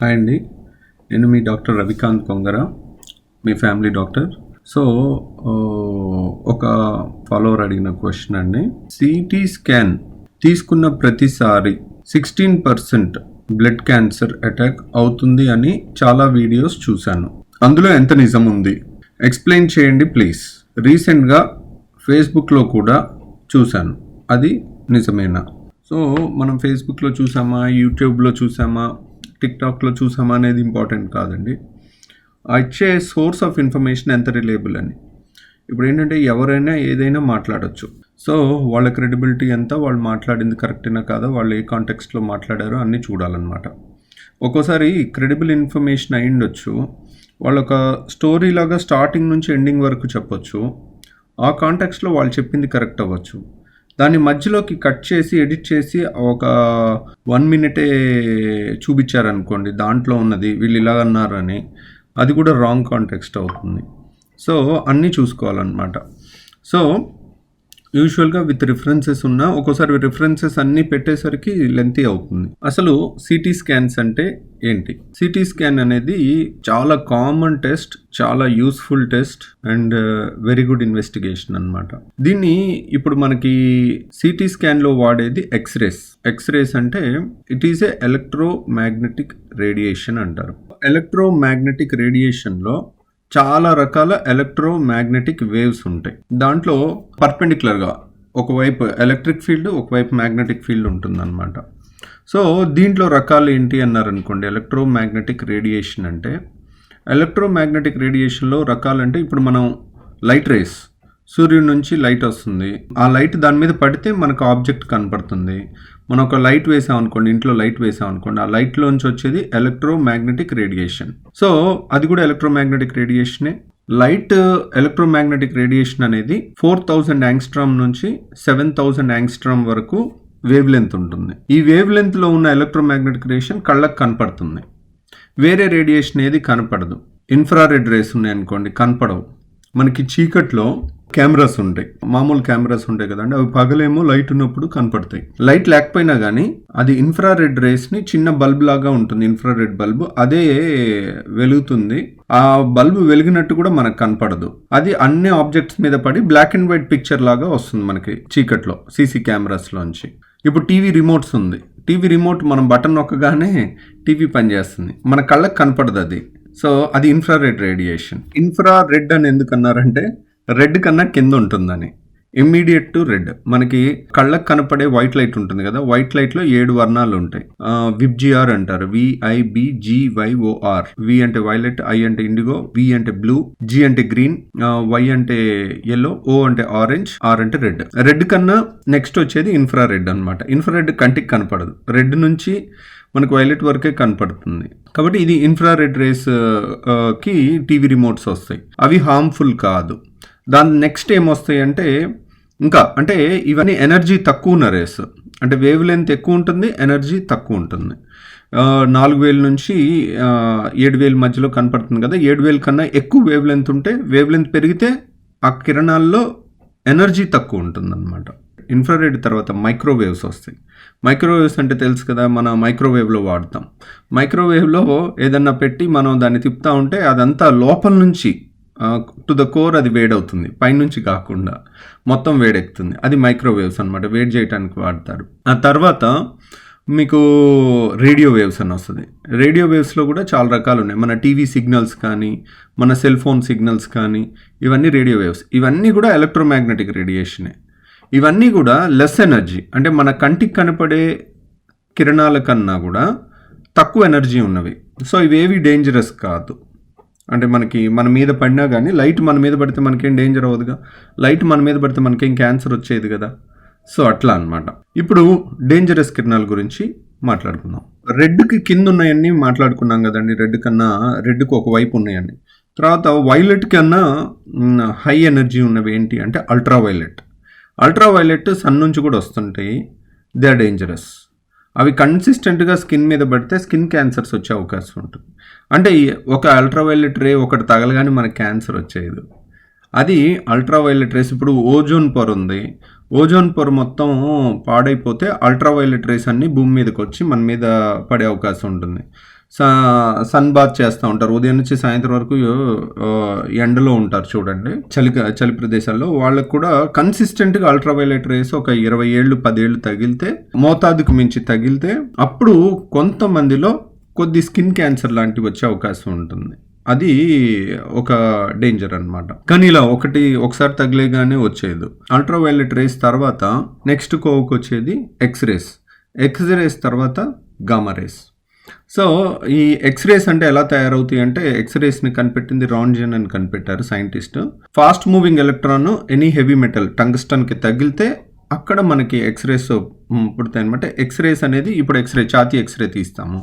Hi అండి. నేను మీ డాక్టర్ రవికాంత్ కొంగర మీ ఫ్యామిలీ డాక్టర్. సో ఒక ఫాలోవర్ అడిగిన క్వశ్చన్ అండి. సిటీ స్కాన్ తీసుకున్న ప్రతిసారి sixteen percent blood cancer attack అవుతుంది అని చాలా వీడియోస్ చూశాను. అందులో ఎంత నిజం ఉంది? ఎక్స్ప్లెయిన్ చేయండి ప్లీజ్. రీసెంట్గా ఫేస్బుక్లో కూడా చూశాను. అది నిజమేనా? సో మనం ఫేస్బుక్లో చూసామా యూట్యూబ్లో చూసామా టిక్టాక్లో చూసామా అనేది ఇంపార్టెంట్ కాదండి. ఇచ్చే సోర్స్ ఆఫ్ ఇన్ఫర్మేషన్ ఎంత రిలేబుల్ అని. ఇప్పుడు ఏంటంటే ఎవరైనా ఏదైనా మాట్లాడవచ్చు సో వాళ్ళ క్రెడిబిలిటీ ఎంత వాళ్ళు మాట్లాడింది కరెక్టేనా కాదా వాళ్ళు ఏ కాంటెక్స్ట్లో మాట్లాడారో అన్నీ చూడాలన్నమాట. ఒక్కోసారి క్రెడిబుల్ ఇన్ఫర్మేషన్ అయి ఉండొచ్చు వాళ్ళు ఒక స్టోరీ లాగా స్టార్టింగ్ నుంచి ఎండింగ్ వరకు చెప్పొచ్చు. ఆ కాంటెక్స్ట్లో వాళ్ళు చెప్పింది కరెక్ట్ అవ్వచ్చు. దాన్ని మధ్యలోకి కట్ చేసి ఎడిట్ చేసి ఒక వన్ మినిటే చూపించారనుకోండి దాంట్లో ఉన్నది వీళ్ళు ఇలా అన్నారని అది కూడా రాంగ్ కాంటెక్స్ట్ అవుతుంది. సో అన్నీ చూసుకోవాలన్నమాట. సో యూజువల్గా విత్ రిఫరెన్సెస్ ఉన్న ఒక్కోసారి రిఫరెన్సెస్ అన్నీ పెట్టేసరికి లెంతీ అవుతుంది. అసలు సిటీ స్కాన్స్ అంటే ఏంటి? సిటీ స్కాన్ అనేది చాలా కామన్ టెస్ట్ చాలా useful test and very good investigation అన్నమాట. దీన్ని ఇప్పుడు మనకి సిటీ స్కాన్లో వాడేది ఎక్స్రేస్. ఎక్స్రేస్ అంటే it is a electromagnetic radiation అంటారు. ఎలక్ట్రోమాగ్నెటిక్ రేడియేషన్లో చాలా రకాల ఎలక్ట్రోమాగ్నెటిక్ వేవ్స్ ఉంటాయి. దాంట్లో పర్పెండిక్యులర్గా ఒకవైపు ఎలక్ట్రిక్ ఫీల్డ్ ఒకవైపు మ్యాగ్నెటిక్ ఫీల్డ్ ఉంటుందన్నమాట. సో దీంట్లో రకాలు ఏంటి అన్నారనుకోండి ఎలక్ట్రోమాగ్నెటిక్ రేడియేషన్ అంటే ఎలక్ట్రోమాగ్నెటిక్ రేడియేషన్లో రకాలంటే ఇప్పుడు మనం లైట్ రేస్ సూర్యుడి నుంచి లైట్ వస్తుంది. ఆ లైట్ దాని మీద పడితే మనకు ఆబ్జెక్ట్ కనపడుతుంది. మనం ఒక లైట్ వేసాం అనుకోండి ఇంట్లో లైట్ వేసాం అనుకోండి ఆ లైట్లోంచి వచ్చేది ఎలక్ట్రోమాగ్నెటిక్ రేడియేషన్. సో అది కూడా ఎలక్ట్రోమాగ్నెటిక్ రేడియేషనే. లైట్ ఎలక్ట్రోమాగ్నెటిక్ రేడియేషన్ అనేది ఫోర్ థౌజండ్ యాంగ్స్ట్రామ్ నుంచి సెవెన్ థౌజండ్ యాంగ్స్ట్రామ్ వరకు వేవ్ లెంత్ ఉంటుంది. ఈ వేవ్ లెంత్లో ఉన్న ఎలక్ట్రోమాగ్నెటిక్ రేడియేషన్ కళ్ళకు కనపడుతుంది. వేరే రేడియేషన్ ఏది కనపడదు. ఇన్ఫ్రారెడ్ రేస్ ఉన్నాయి అనుకోండి కనపడవు. మనకి చీకట్లో కెమెరాస్ ఉంటాయి. మామూలు కెమెరాస్ ఉంటాయి కదండి. అవి పగలేమో లైట్ ఉన్నప్పుడు కనపడతాయి. లైట్ లేకపోయినా కానీ అది ఇన్ఫ్రారెడ్ రేస్ని చిన్న బల్బ్ లాగా ఉంటుంది. Infrared bulb. అదే వెలుగుతుంది. ఆ బల్బ్ వెలిగినట్టు కూడా మనకు కనపడదు. అది అన్ని ఆబ్జెక్ట్స్ మీద పడి బ్లాక్ అండ్ వైట్ పిక్చర్ లాగా వస్తుంది మనకి చీకట్లో సీసీ కెమెరాస్ లోంచి. ఇప్పుడు టీవీ రిమోట్స్ ఉంది. టీవీ రిమోట్ మనం బటన్ నొక్కగానే టీవీ పనిచేస్తుంది మన కళ్ళకు కనపడదు అది. సో అది ఇన్ఫ్రారెడ్ రేడియేషన్. ఇన్ఫ్రా రెడ్ అని ఎందుకు అన్నారంటే రెడ్ కన్నా కింద ఉంటుందని. ఇమ్మీడియట్ టు రెడ్ మనకి కళ్ళకు కనపడే వైట్ లైట్ ఉంటుంది కదా వైట్ లైట్లో ఏడు వర్ణాలు ఉంటాయి. విబ్జిఆర్ అంటారు. విఐబిజివైఓఆర్ వి అంటే వైలెట్ ఐ అంటే ఇండిగో వి అంటే బ్లూ జి అంటే గ్రీన్ వై అంటే ఎల్లో ఓ అంటే ఆరెంజ్ ఆర్ అంటే రెడ్ రెడ్ కన్నా నెక్స్ట్ వచ్చేది ఇన్ఫ్రా రెడ్ అనమాట ఇన్ఫ్రా రెడ్ కంటికి కనపడదు. రెడ్ నుంచి మనకు వైలెట్ వరకే కనపడుతుంది. కాబట్టి ఇది ఇన్ఫ్రారెడ్ రేస్కి టీవీ రిమోట్స్ వస్తాయి. అవి హార్మ్ఫుల్ కాదు. దాని నెక్స్ట్ ఏమొస్తాయి అంటే ఇంకా అంటే ఇవన్నీ ఎనర్జీ తక్కువ ఉన్న రేస్ అంటే వేవ్ లెంత్ ఎక్కువ ఉంటుంది ఎనర్జీ తక్కువ ఉంటుంది నాలుగు వేల నుంచి ఏడు వేల మధ్యలో కనపడుతుంది కదా ఏడు వేల కన్నా ఎక్కువ వేవ్ లెంత్ ఉంటే వేవ్ లెంత్ పెరిగితే ఆ కిరణాల్లో ఎనర్జీ తక్కువ ఉంటుందన్నమాట ఇన్ఫ్రారెడ్ తర్వాత మైక్రోవేవ్స్ వస్తాయి. మైక్రోవేవ్స్ అంటే తెలుసు కదా మన మైక్రోవేవ్లో వాడతాం. మైక్రోవేవ్లో ఏదన్నా పెట్టి మనం దాన్ని తిప్పుతా ఉంటే అదంతా లోపల నుంచి టు ద కోర్ అది వేడవుతుంది. పైనుంచి కాకుండా మొత్తం వేడెక్కుతుంది. అది మైక్రోవేవ్స్ అనమాట వేడి చేయడానికి వాడతారు. ఆ తర్వాత మీకు రేడియో వేవ్స్ అని వస్తుంది. రేడియో వేవ్స్లో కూడా చాలా రకాలు ఉన్నాయి మన టీవీ సిగ్నల్స్ కానీ మన సెల్ ఫోన్ సిగ్నల్స్ కానీ ఇవన్నీ రేడియో వేవ్స్. ఇవన్నీ కూడా ఎలక్ట్రోమాగ్నెటిక్ రేడియేషనే. ఇవన్నీ కూడా లెస్ ఎనర్జీ. అంటే మన కంటికి కనపడే కిరణాల కన్నా కూడా తక్కువ ఎనర్జీ ఉన్నవి. సో ఇవేవి డేంజరస్ కాదు. అంటే మనకి మన మీద పడినా కానీ లైట్ మన మీద పడితే మనకేం డేంజర్ అవ్వదుగా? లైట్ మన మీద పడితే మనకేం క్యాన్సర్ వచ్చేది కదా? సో అట్లా అనమాట ఇప్పుడు డేంజరస్ కిరణాల గురించి మాట్లాడుకుందాం. రెడ్కి కింద ఉన్నాయన్నీ మాట్లాడుకున్నాం కదండి. రెడ్ కన్నా రెడ్కి ఒక వైపు ఉన్నాయండి తర్వాత వైలెట్ కన్నా హై ఎనర్జీ ఉన్నవి ఏంటి అంటే ultraviolet ultraviolet sun నుంచి కూడా వస్తుంటాయి. దే ఆర్ డేంజరస్ అవి కన్సిస్టెంట్గా స్కిన్ మీద పడితే స్కిన్ క్యాన్సర్స్ వచ్చే అవకాశం ఉంటుంది. అంటే ఒక అల్ట్రావైలెట్ రే ఒకటి తగలగానే మనకు క్యాన్సర్ వచ్చేది. అది అల్ట్రావైలెట్ రేస్ ఇప్పుడు ఓజోన్ పొర ఉంది. ఓజోన్ పొర మొత్తం పాడైపోతే అల్ట్రావైలెట్ రేస్ అన్నీ భూమి మీదకి వచ్చి మన మీద పడే అవకాశం ఉంటుంది. సన్ బాత్ చేస్తూ ఉంటారు. ఉదయం నుంచి సాయంత్రం వరకు ఎండలో ఉంటారు చూడండి. చలి చలి ప్రదేశాల్లో వాళ్ళకు కూడా కన్సిస్టెంట్గా అల్ట్రావైలెట్ రేస్ ఒక ఇరవై ఏళ్ళు పదేళ్ళు తగిలితే మోతాదుకు మించి తగిలితే అప్పుడు కొంతమందిలో కొద్ది స్కిన్ క్యాన్సర్ లాంటివి వచ్చే అవకాశం ఉంటుంది. అది ఒక డేంజర్ అన్నమాట. కానీ ఇలా ఒకటి ఒకసారి తగిలేగానే వచ్చేది అల్ట్రావైలెట్ రేస్ తర్వాత నెక్స్ట్ కోవకు వచ్చేది ఎక్స్రేస్ ఎక్స్రేస్ తర్వాత గామా రేస్ సో ఈ ఎక్స్రేస్ అంటే ఎలా తయారవుతాయి అంటే ఎక్స్రేస్ని కనిపెట్టింది రాన్జన్ అని కనిపెట్టారు scientist. Fast moving electron any heavy metal టంగ్స్టన్కి తగిలితే అక్కడ మనకి ఎక్స్రేస్ పుడతాయి అనమాట ఎక్స్రేస్ అనేది ఇప్పుడు ఎక్స్రే ఛాతీ ఎక్స్రే తీస్తాము.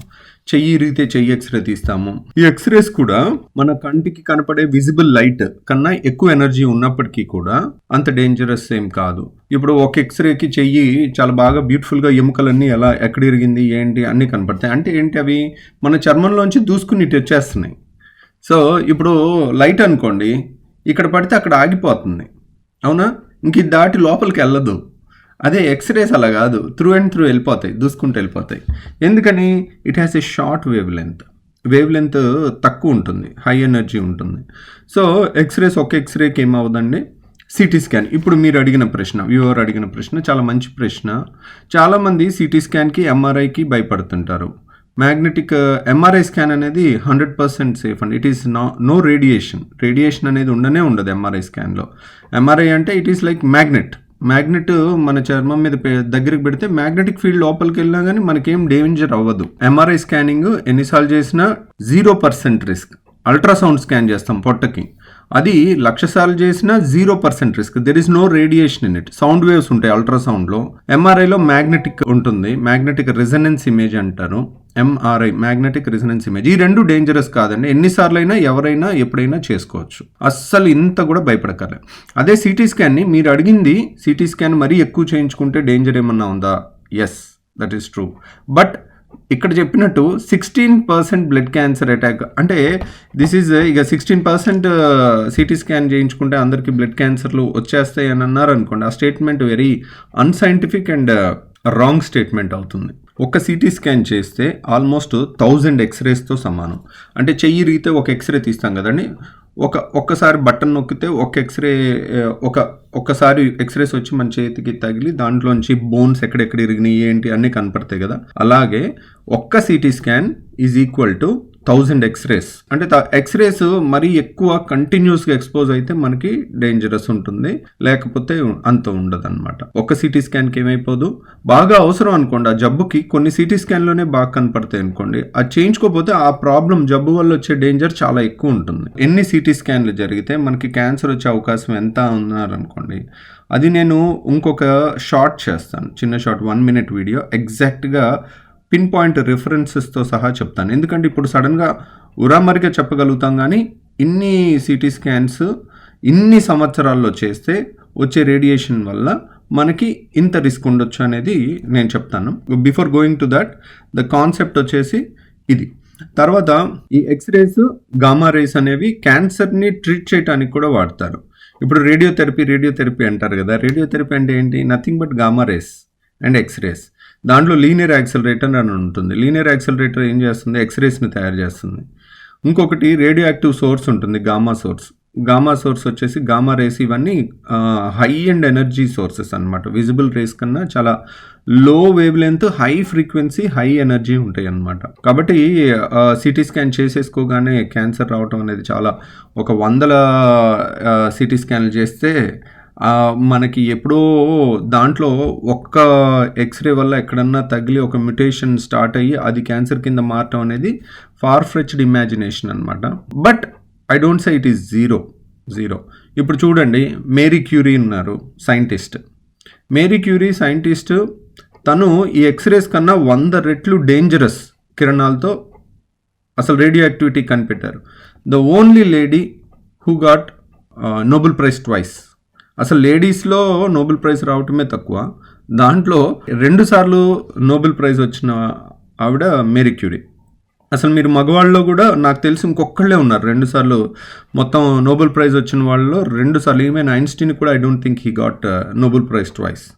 చెయ్యి ఇరిగితే చెయ్యి ఎక్స్రే తీస్తాము. ఈ ఎక్స్రేస్ కూడా మన కంటికి కనపడే విజిబుల్ లైట్ కన్నా ఎక్కువ ఎనర్జీ ఉన్నప్పటికీ కూడా అంత డేంజరస్ ఏం కాదు. ఇప్పుడు ఒక ఎక్స్రేకి చెయ్యి చాలా బాగా బ్యూటిఫుల్గా ఎముకలన్నీ ఎలా ఎక్కడ ఇరిగింది ఏంటి అన్నీ కనపడతాయి. అంటే ఏంటి అవి? మన చర్మంలోంచి దూసుకుని ఇటు వచ్చేస్తున్నాయి సో ఇప్పుడు లైట్ అనుకోండి ఇక్కడ పడితే అక్కడ ఆగిపోతుంది. అవునా? ఇంక దాటి లోపలికి వెళ్ళదు. అదే ఎక్స్రేస్ అలా కాదు. త్రూ అండ్ త్రూ వెళ్ళిపోతాయి. దూసుకుంటూ వెళ్ళిపోతాయి. ఎందుకని? It has a short wavelength wavelength తక్కువ ఉంటుంది. హై ఎనర్జీ ఉంటుంది. సో ఎక్స్రేస్ ఒక ఎక్స్రేకి ఏమవుదండి సిటీ స్కాన్ ఇప్పుడు మీరు అడిగిన ప్రశ్న వ్యూవర్ అడిగిన ప్రశ్న చాలా మంచి ప్రశ్న. చాలామంది సిటీ స్కాన్కి ఎంఆర్ఐకి భయపడుతుంటారు. మ్యాగ్నెటిక్ ఎంఆర్ఐ స్కాన్ అనేది hundred percent safe and. It is నా నో రేడియేషన్ రేడియేషన్ అనేది ఉండనే ఉండదు ఎంఆర్ఐ స్కాన్లో ఎంఆర్ఐ అంటే it is like magnet magnet మన చర్మం మీద దగ్గరికి పెడితే మ్యాగ్నెటిక్ ఫీల్డ్ లోపలికి వెళ్ళినా కానీ మనకేం డేంజర్ అవ్వదు. ఎంఆర్ఐ స్కానింగ్ ఎన్నిసార్లు చేసినా zero percent risk. Ultrasound scan చేస్తాం పొట్టకి. అది లక్ష సార్లు చేసినా zero percent risk. There is no radiation in it sound waves ఉంటాయి అల్ట్రాసౌండ్లో ఎంఆర్ఐలో మ్యాగ్నెటిక్ ఉంటుంది. మ్యాగ్నెటిక్ రెజనెన్స్ ఇమేజ్ అంటారు. ఎంఆర్ఐ మ్యాగ్నెటిక్ రెజనెన్స్ ఇమేజ్ ఈ రెండు డేంజరస్ కాదండి. ఎన్నిసార్లు అయినా ఎవరైనా ఎప్పుడైనా చేసుకోవచ్చు. అస్సలు ఇంత కూడా భయపడకలే అదే సిటీ స్కాన్ని మీరు అడిగింది సిటీ స్కాన్ మరీ ఎక్కువ చేయించుకుంటే డేంజర్ ఏమన్నా ఉందా? Yes that is true but ఇక్కడ చెప్పినట్టు sixteen percent blood cancer attack అంటే దిస్ ఈజ్ uh, ఇక సిక్స్టీన్ పర్సెంట్ సిటీ స్కాన్ చేయించుకుంటే అందరికీ బ్లడ్ క్యాన్సర్లు వచ్చేస్తాయి అని అన్నారు అనుకోండి. ఆ statement very unscientific and wrong statement అవుతుంది. ఒక సిటీ స్కాన్ చేస్తే ఆల్మోస్ట్ థౌజండ్ ఎక్స్రేస్తో సమానం. అంటే చెయ్యి రీతే ఒక ఎక్స్రే తీస్తాం కదండి. ఒక ఒక్కసారి బటన్ నొక్కితే ఒక ఎక్స్రే ఒక ఒక్కసారి ఎక్స్రేస్ వచ్చి మన చేతికి తగిలి దాంట్లోంచి బోన్స్ ఎక్కడెక్కడ ఇరిగినాయి ఏంటి అన్నీ కనపడతాయి కదా. అలాగే ఒక్క CT scan is equal to thousand X rays అంటే ఎక్స్రేస్ మరీ ఎక్కువ కంటిన్యూస్గా ఎక్స్పోజ్ అయితే మనకి డేంజరస్ ఉంటుంది. లేకపోతే అంత ఉండదు అనమాట ఒక సిటీ స్కాన్కి ఏమైపోదు. బాగా అవసరం అనుకోండి ఆ జబ్బుకి కొన్ని సిటీ స్కాన్లోనే బాగా కనపడతాయి అనుకోండి. అది చేయించుకోకపోతే ఆ ప్రాబ్లం జబ్బు వల్ల వచ్చే డేంజర్ చాలా ఎక్కువ ఉంటుంది. ఎన్ని సిటీ స్కాన్లు జరిగితే మనకి క్యాన్సర్ వచ్చే అవకాశం ఎంత ఉన్నారనుకోండి అది నేను ఇంకొక షార్ట్ చేస్తాను. చిన్న షార్ట్ వన్ మినిట్ వీడియో ఎగ్జాక్ట్గా పిన్ పాయింట్ రిఫరెన్సెస్తో సహా చెప్తాను. ఎందుకంటే ఇప్పుడు సడన్గా ఉరామరిగా చెప్పగలుగుతాం కానీ ఇన్ని సిటీ స్కాన్స్ ఇన్ని సంవత్సరాల్లో చేస్తే వచ్చే రేడియేషన్ వల్ల మనకి ఇంత రిస్క్ ఉండొచ్చు అనేది నేను చెప్తాను. Before going to that the concept వచ్చేసి ఇది. తర్వాత ఈ ఎక్స్రేస్ గామా రేస్ అనేవి క్యాన్సర్ని ట్రీట్ చేయడానికి కూడా వాడతారు. ఇప్పుడు రేడియోథెరపీ రేడియోథెరపీ అంటారు కదా. రేడియోథెరపీ అంటే ఏంటి? Nothing but gamma rays and X rays దాంట్లో లీనియర్ యాక్సిలరేటర్ అని ఉంటుంది. లీనియర్ యాక్సలరేటర్ ఏం చేస్తుంది? ఎక్స్రేస్ని తయారు చేస్తుంది. ఇంకొకటి రేడియో యాక్టివ్ సోర్స్ ఉంటుంది గామా సోర్స్ గామా సోర్స్ వచ్చేసి గామా రేస్ ఇవన్నీ హై అండ్ ఎనర్జీ సోర్సెస్ అన్నమాట. విజిబుల్ రేస్ కన్నా చాలా low wavelength high frequency high energy ఉంటాయి అన్నమాట. కాబట్టి సిటీ స్కాన్ చేసేసుకోగానే క్యాన్సర్ రావటం అనేది చాలా ఒక వందల సిటీ స్కాన్లు చేస్తే మనకి ఎప్పుడో దాంట్లో ఒక్క ఎక్స్రే వల్ల ఎక్కడన్నా తగిలి ఒక మ్యుటేషన్ స్టార్ట్ అయ్యి అది క్యాన్సర్ కింద మారటం అనేది ఫార్ ఫ్రెచ్డ్ ఇమాజినేషన్ అనమాట but I don't say it is zero zero ఇప్పుడు చూడండి మేరీ క్యూరీ ఉన్నారు సైంటిస్ట్ మేరీ క్యూరీ సైంటిస్ట్ తను ఈ ఎక్స్రేస్ కన్నా వంద రెట్లు డేంజరస్ కిరణాలతో అసలు రేడియో యాక్టివిటీ కనిపెట్టారు the only lady who got Nobel prize twice అసలు లేడీస్లో నోబెల్ ప్రైజ్ రావటమే తక్కువ. దాంట్లో రెండు సార్లు నోబెల్ ప్రైజ్ వచ్చిన ఆవిడ మేరీ క్యూరీ. అసలు మీరు మగవాళ్ళలో కూడా నాకు తెలిసి ఇంకొకళ్ళే ఉన్నారు. రెండు సార్లు మొత్తం నోబెల్ ప్రైజ్ వచ్చిన వాళ్ళలో రెండు సార్లు. ఐన్స్టీన్ కూడా I don't think he got uh, Nobel prize twice.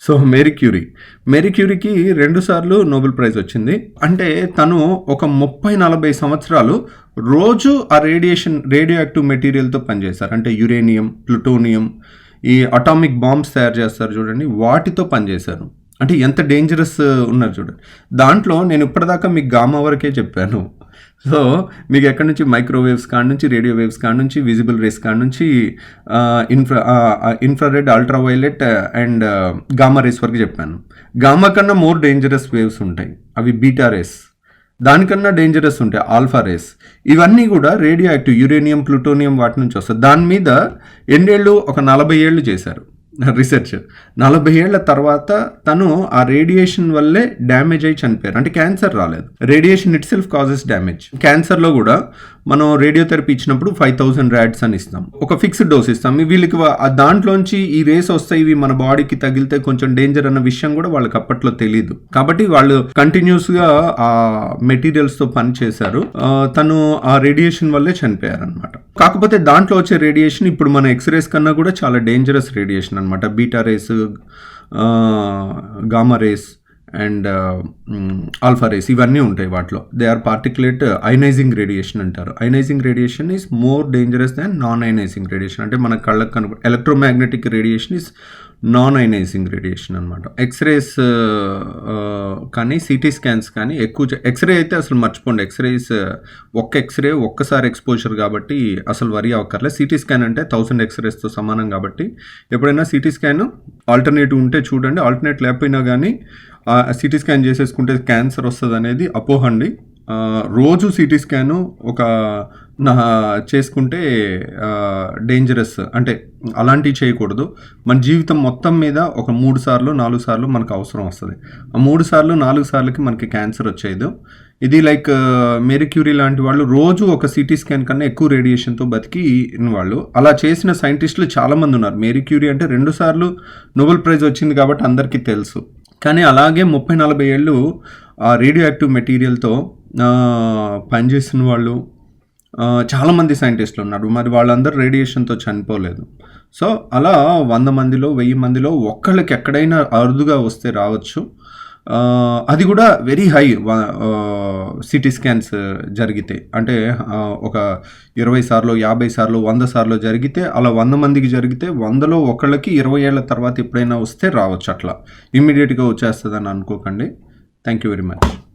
So Marie Curie Marie క్యూరీకి రెండు సార్లు నోబెల్ ప్రైజ్ వచ్చింది. అంటే తను ఒక ముప్పై నలభై సంవత్సరాలు రోజు ఆ రేడియేషన్ రేడియో యాక్టివ్ మెటీరియల్తో పనిచేశారు. అంటే యురేనియం ప్లూటోనియం ఈ అటామిక్ బాంబ్స్ తయారు చేస్తారు చూడండి వాటితో పనిచేశారు. అంటే ఎంత డేంజరస్ ఉన్నారు చూడండి. దాంట్లో నేను ఇప్పటిదాకా మీకు గామా వరకే చెప్పాను. సో మీకు ఎక్కడి నుంచి మైక్రోవేవ్స్ కాడ నుంచి రేడియో వేవ్స్ కాడ నుంచి విజిబుల్ రేస్ కాడ నుంచి infra infrared ultraviolet and gamma rays వరకు చెప్పాను. గామా కన్నా మోర్ డేంజరస్ వేవ్స్ ఉంటాయి. అవి బీటా రేస్. దానికన్నా డేంజరస్ ఉంటాయి ఆల్ఫా రేస్. ఇవన్నీ కూడా రేడియో యాక్టివ్ యురేనియం ప్లూటోనియం వాటి నుంచి వస్తాయి. దాని మీద ఎన్నేళ్ళు ఒక నలభై ఏళ్ళు చేశారు. రీసెర్చ్ నలభై ఏళ్ళ తర్వాత తను ఆ రేడియేషన్ వల్లే డ్యామేజ్ అయి చనిపోయారు. అంటే క్యాన్సర్ రాలేదు. Radiation itself causes damage క్యాన్సర్లో కూడా మనం రేడియోథెరపీ ఇచ్చినప్పుడు ఫైవ్ థౌసండ్ ర్యాడ్స్ అని ఇస్తాం. ఒక ఫిక్స్డ్ డోస్ ఇస్తాం. వీళ్ళకి ఆ దాంట్లోంచి ఈ రేస్ వస్తాయి ఇవి మన బాడీకి తగిలితే కొంచెం డేంజర్ అన్న విషయం కూడా వాళ్ళకి అప్పట్లో తెలియదు కాబట్టి వాళ్ళు కంటిన్యూస్గా ఆ మెటీరియల్స్తో పని చేశారు. తను ఆ రేడియేషన్ వల్లే చనిపోయారు అనమాట కాకపోతే దాంట్లో వచ్చే రేడియేషన్ ఇప్పుడు మన ఎక్స్రేస్ కన్నా కూడా చాలా డేంజరస్ రేడియేషన్ అనమాట beta rays gamma rays and alpha rays ఇవన్నీ ఉంటాయి వాటిలో. They are particulate ionising radiation అంటారు. Ionising radiation is more dangerous than non ionising radiation అంటే మన కళ్ళకు కనుక electromagnetic radiation is non ionising radiation అనమాట ఎక్స్రేస్ కానీ సిటీ స్కాన్స్ కానీ ఎక్కువ ఎక్స్రే అయితే అసలు మర్చిపోండి. ఎక్స్రేస్ ఒక్క ఎక్స్రే ఒక్కసారి ఎక్స్పోజర్ కాబట్టి అసలు వరి అవ్వక్కర్లేదు సిటీ స్కాన్ అంటే థౌసండ్ ఎక్స్రేస్తో సమానం కాబట్టి ఎప్పుడైనా సిటీ స్కాన్ ఆల్టర్నేటివ్ ఉంటే చూడండి. ఆల్టర్నేట్ లేకపోయినా కానీ సిటీ స్కాన్ చేసేసుకుంటే క్యాన్సర్ వస్తుంది అనేది అపోహండి రోజు సిటీ స్కాను ఒక నా చేసుకుంటే డేంజరస్ అంటే అలాంటివి చేయకూడదు. మన జీవితం మొత్తం మీద ఒక మూడు సార్లు నాలుగు సార్లు మనకు అవసరం వస్తుంది. ఆ మూడు సార్లు నాలుగు సార్లకి మనకి క్యాన్సర్ వచ్చేది ఇది లైక్ మేరీ క్యూరీ లాంటి వాళ్ళు రోజు ఒక సిటీ స్కాన్ కన్నా ఎక్కువ రేడియేషన్తో బతికి వాళ్ళు. అలా చేసిన సైంటిస్టులు చాలామంది ఉన్నారు. మేరీ క్యూరీ అంటే రెండు సార్లు నోబెల్ ప్రైజ్ వచ్చింది కాబట్టి అందరికీ తెలుసు. కానీ అలాగే ముప్పై నలభై ఏళ్ళు ఆ రేడియో యాక్టివ్ మెటీరియల్తో పనిచేసిన వాళ్ళు చాలామంది సైంటిస్టులు ఉన్నారు. మరి వాళ్ళందరూ రేడియేషన్తో చనిపోలేదు. సో అలా వంద మందిలో వెయ్యి మందిలో ఒక్కళ్ళకి ఎక్కడైనా అరుదుగా వస్తే రావచ్చు. అది కూడా వెరీ హై సిటీ స్కాన్స్ జరిగితే. అంటే ఒక ఇరవై సార్లు యాభై సార్లు వంద సార్లు జరిగితే అలా వంద మందికి జరిగితే వందలో ఒకళ్ళకి ఇరవై ఏళ్ళ తర్వాత ఎప్పుడైనా వస్తే రావచ్చు అట్లా. ఇమ్మీడియట్గా వచ్చేస్తుందని అనుకోకండి. Thank you very much